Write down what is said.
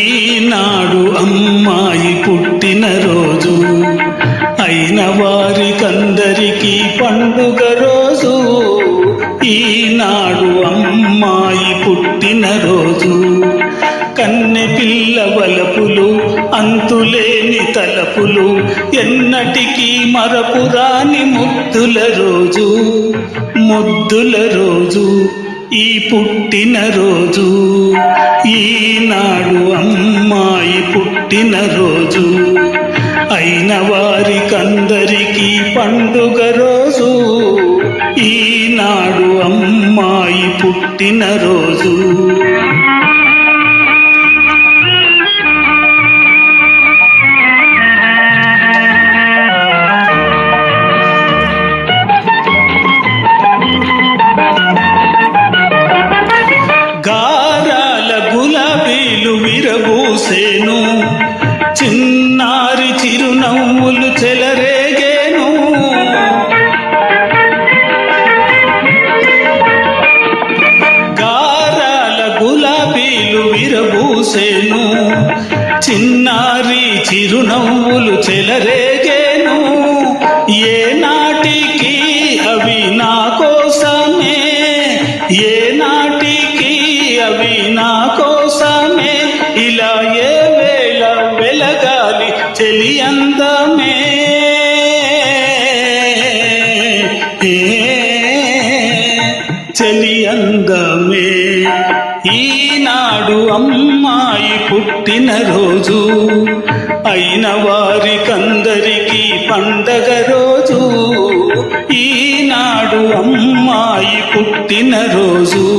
ఈనాడు అమ్మాయి పుట్టిన రోజు అయిన వారికందరికీ పండుగ రోజు. ఈనాడు అమ్మాయి పుట్టినరోజు కన్నె పిల్ల వలపులు అంతులేని తలపులు ఎన్నటికీ మరపురాని ముద్దుల రోజు ముద్దుల రోజు. ఈ పుట్టిన రోజు ఈనాడు అమ్మాయి పుట్టిన రోజు. అయిన వారికందరికీ పండుగ రోజు ఈనాడు అమ్మాయి పుట్టిన చిరునవ్వులు చెలరేగేను. ఏ నాటికి అవి నా కోసమే? ఏ నాటికి అవి నా కోసమే? ఇలా ఏ వేళ వెలగాలి చెలి అందమే? ఈనాడు అమ్మా పుట్టిన రోజు అయిన వారికందరికీ పండగ రోజు. ఈనాడు అమ్మాయి పుట్టిన రోజు